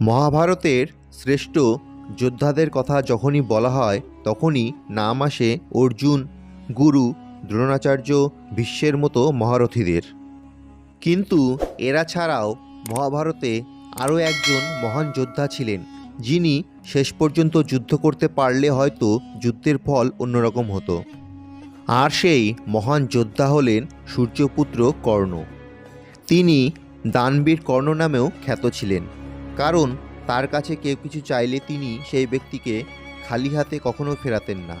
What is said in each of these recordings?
মহাভারতের শ্রেষ্ঠ যোদ্ধাদের কথা যখনই বলা হয়, তখনই নাম আসে অর্জুন, গুরু, দ্রোণাচার্য বিশ্বের মতো মহারথীদের। কিন্তু এরা ছাড়াও মহাভারতে আরও একজন মহান যোদ্ধা ছিলেন, যিনি শেষ পর্যন্ত যুদ্ধ করতে পারলে হয়তো যুদ্ধের ফল অন্যরকম হতো। আর সেই মহান যোদ্ধা হলেন সূর্যপুত্র কর্ণ। তিনি দানবীর কর্ণ নামেও খ্যাত ছিলেন। কারণ তার কাছে কেউ কিছু চাইলে তিনি সেই ব্যক্তিকে খালি হাতে কখনো ফেরাতেন না।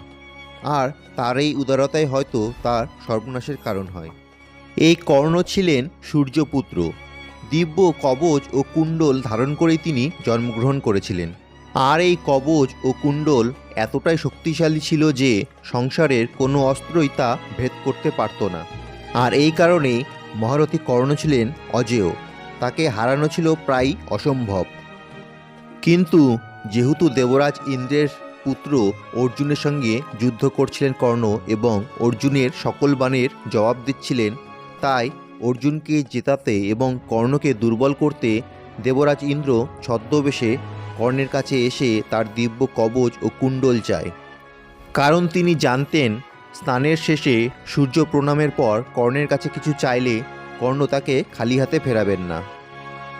আর তার এই উদারতাই হয়তো তার সর্বনাশের কারণ হয়। এই কর্ণ ছিলেন সূর্যপুত্র। দিব্য কবচ ও কুণ্ডল ধারণ করেই তিনি জন্মগ্রহণ করেছিলেন। আর এই কবচ ও কুণ্ডল এতটাই শক্তিশালী ছিল যে সংসারের কোনো অস্ত্রই তা ভেদ করতে পারত না। আর এই কারণেই মহারথী কর্ণ ছিলেন অজেয়। তাকে হারানো ছিল প্রায় অসম্ভব। কিন্তু যেহেতু দেবরাজ ইন্দ্রের পুত্র অর্জুনের সঙ্গে যুদ্ধ করছিলেন কর্ণ এবং অর্জুনের সকল বাণের জবাব দিচ্ছিলেন, তাই অর্জুনকে জেতাতে এবং কর্ণকে দুর্বল করতে দেবরাজ ইন্দ্র ছদ্মবেশে কর্ণের কাছে এসে তার দিব্য কবচ ও কুণ্ডল চায়। কারণ তিনি জানতেন, স্নানের শেষে সূর্য প্রণামের পর কর্ণের কাছে কিছু চাইলে কর্ণ তাকে খালি হাতে ফেরাবেন না।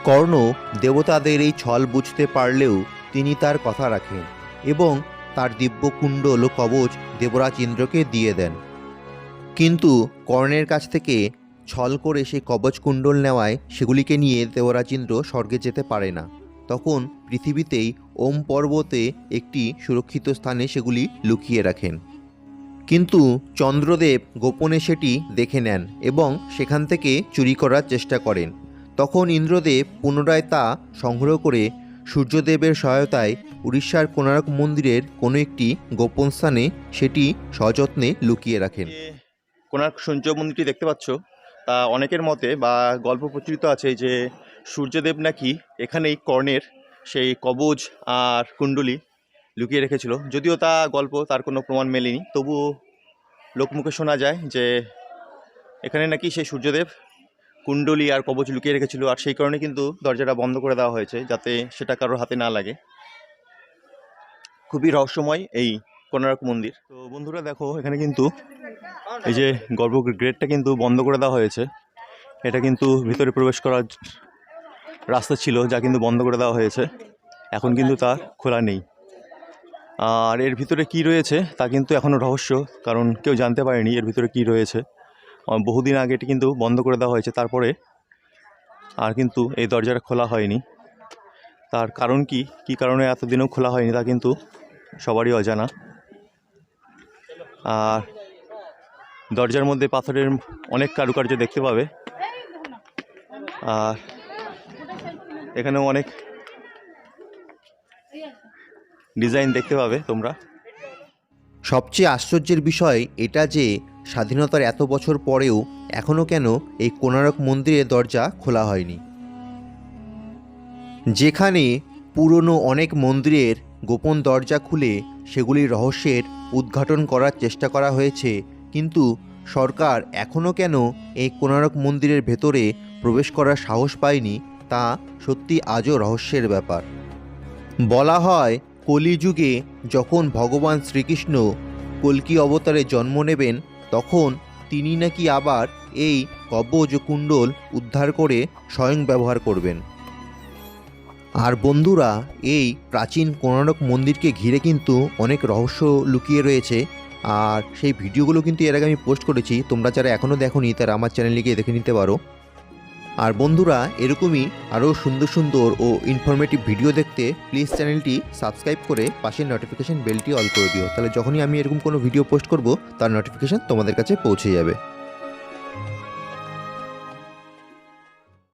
কর্ণ দেবতাদের এই ছল বুঝতে পারলেও তিনি তার কথা রাখেন এবং তার দিব্য কুণ্ডল ও কবচ দেবরাজ ইন্দ্রকে দিয়ে দেন। কিন্তু কর্ণের কাছ থেকে ছল করে সেই কবচ কুণ্ডল নেওয়ায় সেগুলিকে নিয়ে দেবরাজ ইন্দ্র স্বর্গে যেতে পারে না। তখন পৃথিবীতেই ওম পর্বতে একটি সুরক্ষিত স্থানে সেগুলি লুকিয়ে রাখেন। কিন্তু চন্দ্রদেব গোপনে সেটি দেখে নেন এবং সেখান থেকে চুরি করার চেষ্টা করেন। তখন ইন্দ্রদেব পুনরায় তা সংগ্রহ করে সূর্যদেবের সহায়তায় উড়িষ্যার কোণারক মন্দিরের কোনো একটি গোপন স্থানে সেটি সযত্নে লুকিয়ে রাখেন। কোণার্ক সূর্য মন্দিরটি দেখতে পাচ্ছ, তা অনেকের মতে বা গল্প প্রচলিত আছে যে সূর্যদেব নাকি এখানেই কর্ণের সেই কবজ আর কুণ্ডলি লুকিয়ে রেখেছিল। যদিও তা গল্প, তার কোনো প্রমাণ মেলেনি। তবুও লোকমুখে শোনা যায় যে, এখানে নাকি সেই সূর্যদেব কুণ্ডলি আর কবচ লুকিয়ে রেখেছিল, আর সেই কারণে কিন্তু দরজাটা বন্ধ করে দেওয়া হয়েছে, যাতে সেটা কারোর হাতে না লাগে। খুবই রহস্যময় এই কোণার্ক মন্দির। তো বন্ধুরা দেখো, এখানে কিন্তু এই যে গর্ভ গ্রেটটা কিন্তু বন্ধ করে দেওয়া হয়েছে। এটা কিন্তু ভিতরে প্রবেশ করার রাস্তা ছিল, যা কিন্তু বন্ধ করে দেওয়া হয়েছে। এখন কিন্তু তা খোলা নেই। আর এর ভিতরে কি রয়েছে তা কিন্তু এখনও রহস্য, কারণ কেউ জানতে পারেনি এর ভিতরে কি রয়েছে। বহুদিন আগে এটি কিন্তু বন্ধ করে দেওয়া হয়েছে, তারপরে আর কিন্তু এই দরজাটা খোলা হয়নি। তার কারণ কি? কি কারণে এতদিনও খোলা হয়নি তা কিন্তু সবারই অজানা। আর দরজার মধ্যে পাথরের অনেক কারুকার্য দেখতে পাবে। আর এখানেও অনেক ডিজাইন দেখতে পাবে তোমরা। সবচেয়ে আশ্চর্যের বিষয় এটা যে স্বাধীনতার এত বছর পরেও এখনও কেন এই কোণারক মন্দিরের দরজা খোলা হয়নি। যেখানে পুরনো অনেক মন্দিরের গোপন দরজা খুলে সেগুলির রহস্যের উদ্ঘাটন করার চেষ্টা করা হয়েছে, কিন্তু সরকার এখনও কেন এই কোণারক মন্দিরের ভেতরে প্রবেশ করার সাহস পায়নি তা সত্যি আজও রহস্যের ব্যাপার। বলা হয় কলিযুগে যখন ভগবান শ্রীকৃষ্ণ কল্কি অবতারে জন্ম নেবেন, তখন তিনি নাকি আবার এই কবজ কুণ্ডল উদ্ধার করে স্বয়ং ব্যবহার করবেন। আর বন্ধুরা, এই প্রাচীন কোণারক মন্দিরকে ঘিরে কিন্তু অনেক রহস্য লুকিয়ে রয়েছে। আর সেই ভিডিওগুলো কিন্তু এর আগে আমি পোস্ট করেছি, তোমরা যারা এখনও দেখোনি তারা আমার চ্যানেলে গিয়ে দেখে নিতে পারো। আর বন্ধুরা, এরকমই আরও সুন্দর সুন্দর ও ইনফরমেটিভ ভিডিও দেখতে প্লিজ চ্যানেলটি সাবস্ক্রাইব করে পাশের নোটিফিকেশান বেলটি অল করে দিও। তাহলে যখনই আমি এরকম কোনো ভিডিও পোস্ট করব, তার নোটিফিকেশান তোমাদের কাছে পৌঁছে যাবে।